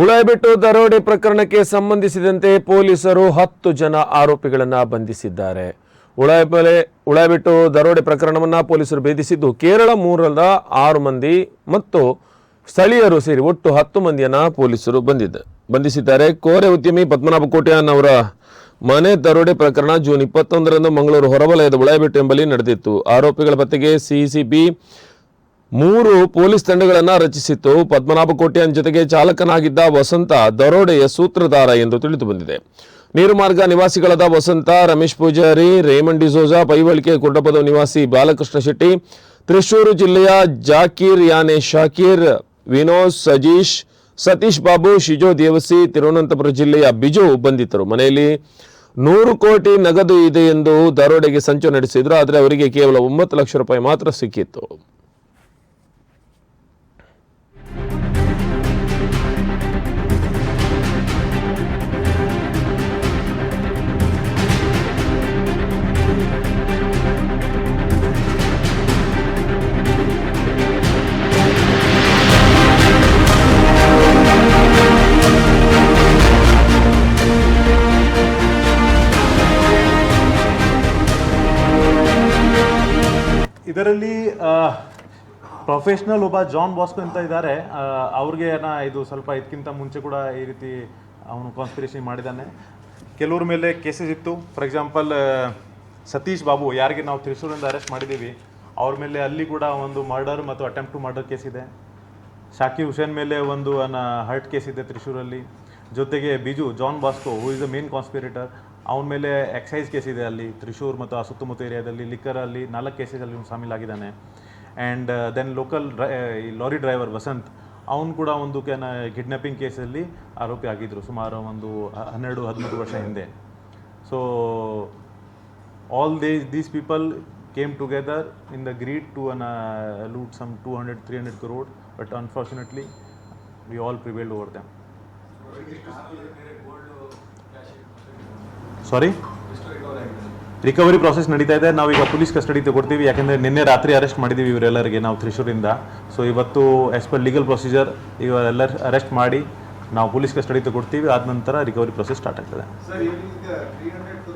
ಉಳಾಯ್ಬಿಟ್ಟು ದರೋಡೆ ಪ್ರಕರಣಕ್ಕೆ ಸಂಬಂಧಿಸಿದಂತೆ ಪೊಲೀಸರು ಹತ್ತು ಜನ ಆರೋಪಿಗಳನ್ನು ಬಂಧಿಸಿದ್ದಾರೆ. ಉಳಬೆಲೆ, ಉಳಬಿಟ್ಟು ದರೋಡೆ ಪ್ರಕರಣವನ್ನು ಪೊಲೀಸರು ಭೇದಿಸಿದ್ದು ಕೇರಳ ಮೂರದ ಆರು ಮಂದಿ ಮತ್ತು ಸ್ಥಳೀಯರು ಸೇರಿ ಒಟ್ಟು ಹತ್ತು ಮಂದಿಯನ್ನು ಪೊಲೀಸರು ಬಂದಿದ್ದ, ಬಂಧಿಸಿದ್ದಾರೆ. ಕೋರೆ ಉದ್ಯಮಿ ಪದ್ಮನಾಭ ಕೋಟ್ಯಾನ್ ಅವರ ಮನೆ ದರೋಡೆ ಪ್ರಕರಣ ಜೂನ್ ಇಪ್ಪತ್ತೊಂದರಂದು ಮಂಗಳೂರು ಹೊರವಲಯದ ಉಳಬಿಟ್ಟು ಎಂಬಲ್ಲಿ ನಡೆದಿತ್ತು. ಆರೋಪಿಗಳ ಪತ್ತೆಗೆ ಸಿಸಿಬಿ ಮೂರು ಪೊಲೀಸ್ ತಂಡಗಳನ್ನು ರಚಿಸಿತ್ತು. ಪದ್ಮನಾಭ ಕೋಟ್ಯಾನ್ ಜೊತೆಗೆ ಚಾಲಕನಾಗಿದ್ದ ವಸಂತ ದರೋಡೆಯ ಸೂತ್ರಧಾರ ಎಂದು ತಿಳಿದು ಬಂದಿದೆ. ನೀರುಮಾರ್ಗ ನಿವಾಸಿಗಳಾದ ವಸಂತ, ರಮೇಶ್ ಪೂಜಾರಿ, ರೇಮಂಡ್ ಡಿಸೋಜಾ ಪೈವಳಿಕೆ ಕುಡ್ಡಪದ ನಿವಾಸಿ ಬಾಲಕೃಷ್ಣ ಶೆಟ್ಟಿ, ತ್ರಿಶೂರು ಜಿಲ್ಲೆಯ ಜಾಕೀರ್ ಯಾನೆ ಶಾಕೀರ್, ವಿನೋದ್ ಸಜೀಶ್, ಸತೀಶ್ ಬಾಬು, ಶಿಜೋ ದೇವಸಿ, ತಿರುವನಂತಪುರ ಜಿಲ್ಲೆಯ ಬಿಜು ಬಂಧಿತರು. ಮನೆಯಲ್ಲಿ ನೂರು ಕೋಟಿ ನಗದು ಇದೆ ಎಂದು ದರೋಡೆಗೆ ಸಂಚು ನಡೆಸಿದ್ರು. ಆದರೆ ಅವರಿಗೆ ಕೇವಲ ಒಂಬತ್ತು ಲಕ್ಷ ರೂಪಾಯಿ ಮಾತ್ರ ಸಿಕ್ಕಿತ್ತು. ಇದರಲ್ಲಿ ಪ್ರೊಫೆಷ್ನಲ್ ಒಬ್ಬ ಜಾನ್ ಬಾಸ್ಕೋ ಅಂತ ಇದ್ದಾರೆ ಅವ್ರಿಗೆ ನಾ ಇದು ಸ್ವಲ್ಪ ಇದಕ್ಕಿಂತ ಮುಂಚೆ ಕೂಡ ಈ ರೀತಿ ಅವನು ಕಾನ್ಸ್ಪಿರೇಷನ್ ಮಾಡಿದ್ದಾನೆ. ಕೆಲವ್ರ ಮೇಲೆ ಕೇಸಸ್ ಇತ್ತು. ಫಾರ್ ಎಕ್ಸಾಂಪಲ್ ಸತೀಶ್ ಬಾಬು, ಯಾರಿಗೆ ನಾವು ತ್ರಿಶೂರಿಂದ ಅರೆಸ್ಟ್ ಮಾಡಿದ್ದೀವಿ, ಅವ್ರ ಮೇಲೆ ಅಲ್ಲಿ ಕೂಡ ಒಂದು ಮರ್ಡರ್ ಮತ್ತು ಅಟೆಂಪ್ಟ್ ಟು ಮರ್ಡರ್ ಕೇಸ್ ಇದೆ. ಶಾಕಿ ಹುಸೇನ್ ಮೇಲೆ ಒಂದು ಹರ್ಟ್ ಕೇಸ್ ಇದೆ ತ್ರಿಶೂರಲ್ಲಿ. ಜೊತೆಗೆ Biju John Bosco who is the main conspirator ಅವನ ಮೇಲೆ ಎಕ್ಸೈಸ್ ಕೇಸ್ ಇದೆ ಅಲ್ಲಿ, ತ್ರಿಶೂರ್ ಮತ್ತು ಆ ಸುತ್ತಮುತ್ತ ಏರಿಯಾದಲ್ಲಿ ಲಿಕ್ಕರಲ್ಲಿ ನಾಲ್ಕು ಕೇಸಲ್ಲಿ ಶಾಮೀಲಾಗಿದ್ದಾನೆ ಆ್ಯಂಡ್ ದೆನ್ ಲೋಕಲ್ ಈ ಲಾರಿ ಡ್ರೈವರ್ ವಸಂತ್, ಅವನು ಕೂಡ ಒಂದು ಕೆನ ಕಿಡ್ನಾಪಿಂಗ್ ಕೇಸಲ್ಲಿ ಆರೋಪಿ ಆಗಿದ್ದರು ಸುಮಾರು ಒಂದು ಹನ್ನೆರಡು, ಹದಿಮೂರು ವರ್ಷ ಹಿಂದೆ. So all they these people came together in the greed to uh loot some two hundred three hundred crore but unfortunately we all prevailed over them sorry recovery process ನಡೀತಾ ಇದೆ. ನಾವೀಗ ಪೊಲೀಸ್ ಕಸ್ಟಡಿ ತಗೊಡ್ತೀವಿ. ಯಾಕಂದರೆ ನಿನ್ನೆ ರಾತ್ರಿ arrest ಮಾಡಿದ್ದೀವಿ ಇವರೆಲ್ಲರಿಗೆ ನಾವು ತ್ರಿಶೂರಿಂದ. ಸೊ ಇವತ್ತು ಆ್ಯಸ್ ಪರ್ ಲೀಗಲ್ ಪ್ರೊಸೀಜರ್ ಇವರೆಲ್ಲ ಅರೆಸ್ಟ್ ಮಾಡಿ ನಾವು ಪೊಲೀಸ್ ಕಸ್ಟಡಿ ತಗೊಡ್ತೀವಿ. ಆದ ನಂತರ ರಿಕವರಿ ಪ್ರೊಸೆಸ್ ಸ್ಟಾರ್ಟ್ ಆಗ್ತದೆ.